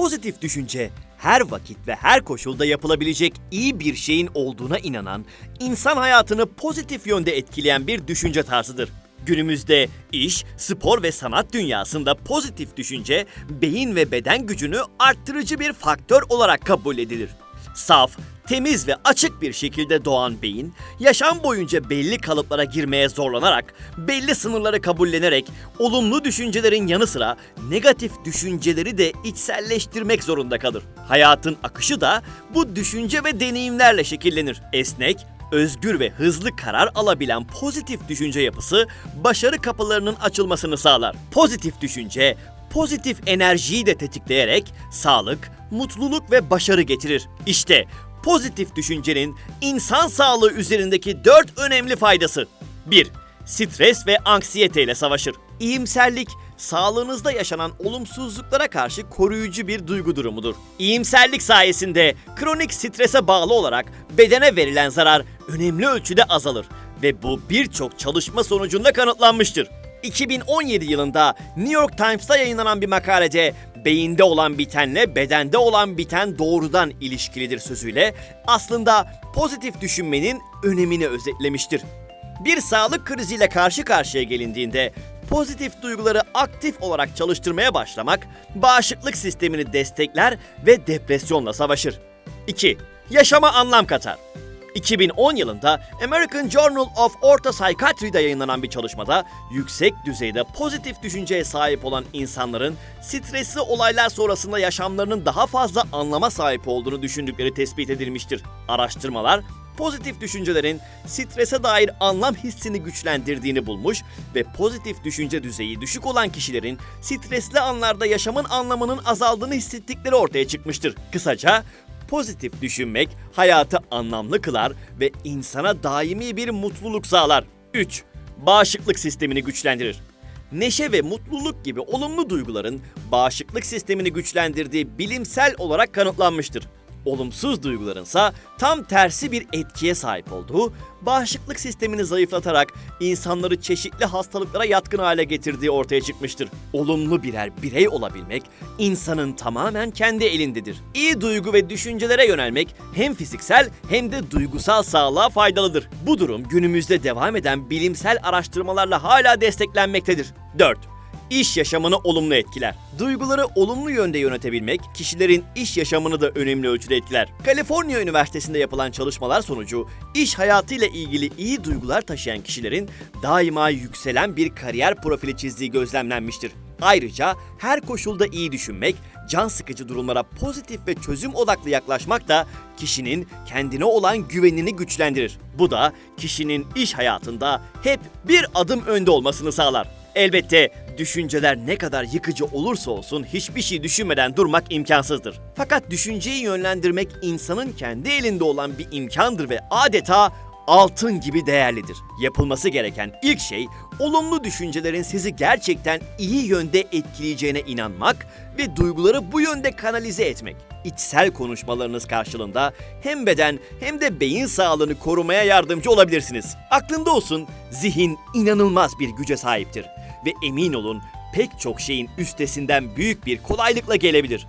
Pozitif düşünce her vakit ve her koşulda yapılabilecek iyi bir şeyin olduğuna inanan, insan hayatını pozitif yönde etkileyen bir düşünce tarzıdır. Günümüzde iş, spor ve sanat dünyasında pozitif düşünce beyin ve beden gücünü arttırıcı bir faktör olarak kabul edilir. Saf, temiz ve açık bir şekilde doğan beyin, yaşam boyunca belli kalıplara girmeye zorlanarak, belli sınırları kabullenerek, olumlu düşüncelerin yanı sıra negatif düşünceleri de içselleştirmek zorunda kalır. Hayatın akışı da bu düşünce ve deneyimlerle şekillenir. Esnek, özgür ve hızlı karar alabilen pozitif düşünce yapısı başarı kapılarının açılmasını sağlar. Pozitif düşünce pozitif enerjiyi de tetikleyerek sağlık, mutluluk ve başarı getirir. İşte pozitif düşüncenin insan sağlığı üzerindeki dört önemli faydası. 1. Stres ve anksiyete ile savaşır. İyimserlik, sağlığınızda yaşanan olumsuzluklara karşı koruyucu bir duygu durumudur. İyimserlik sayesinde kronik strese bağlı olarak bedene verilen zarar önemli ölçüde azalır ve bu birçok çalışma sonucunda kanıtlanmıştır. 2017 yılında New York Times'ta yayınlanan bir makalede beyinde olan bitenle bedende olan biten doğrudan ilişkilidir sözüyle aslında pozitif düşünmenin önemini özetlemiştir. Bir sağlık kriziyle karşı karşıya gelindiğinde pozitif duyguları aktif olarak çalıştırmaya başlamak bağışıklık sistemini destekler ve depresyonla savaşır. 2. Yaşama anlam katar. 2010 yılında American Journal of Orthopsychiatry'de yayınlanan bir çalışmada yüksek düzeyde pozitif düşünceye sahip olan insanların stresli olaylar sonrasında yaşamlarının daha fazla anlama sahip olduğunu düşündükleri tespit edilmiştir. Araştırmalar pozitif düşüncelerin strese dair anlam hissini güçlendirdiğini bulmuş ve pozitif düşünce düzeyi düşük olan kişilerin stresli anlarda yaşamın anlamının azaldığını hissettikleri ortaya çıkmıştır. Kısaca Pozitif düşünmek hayatı anlamlı kılar ve insana daimi bir mutluluk sağlar. 3. Bağışıklık sistemini güçlendirir. Neşe ve mutluluk gibi olumlu duyguların bağışıklık sistemini güçlendirdiği bilimsel olarak kanıtlanmıştır. Olumsuz duygularınsa tam tersi bir etkiye sahip olduğu, bağışıklık sistemini zayıflatarak insanları çeşitli hastalıklara yatkın hale getirdiği ortaya çıkmıştır. Olumlu birer birey olabilmek insanın tamamen kendi elindedir. İyi duygu ve düşüncelere yönelmek hem fiziksel hem de duygusal sağlığa faydalıdır. Bu durum günümüzde devam eden bilimsel araştırmalarla hala desteklenmektedir. 4. İş yaşamını olumlu etkiler. Duyguları olumlu yönde yönetebilmek, kişilerin iş yaşamını da önemli ölçüde etkiler. Kaliforniya Üniversitesi'nde yapılan çalışmalar sonucu iş hayatıyla ilgili iyi duygular taşıyan kişilerin daima yükselen bir kariyer profili çizdiği gözlemlenmiştir. Ayrıca her koşulda iyi düşünmek, can sıkıcı durumlara pozitif ve çözüm odaklı yaklaşmak da kişinin kendine olan güvenini güçlendirir. Bu da kişinin iş hayatında hep bir adım önde olmasını sağlar. Elbette düşünceler ne kadar yıkıcı olursa olsun hiçbir şey düşünmeden durmak imkansızdır. Fakat düşünceyi yönlendirmek insanın kendi elinde olan bir imkandır ve adeta altın gibi değerlidir. Yapılması gereken ilk şey olumlu düşüncelerin sizi gerçekten iyi yönde etkileyeceğine inanmak ve duyguları bu yönde kanalize etmek. İçsel konuşmalarınız karşılığında hem beden hem de beyin sağlığını korumaya yardımcı olabilirsiniz. Aklında olsun zihin inanılmaz bir güce sahiptir ve emin olun pek çok şeyin üstesinden büyük bir kolaylıkla gelebilir.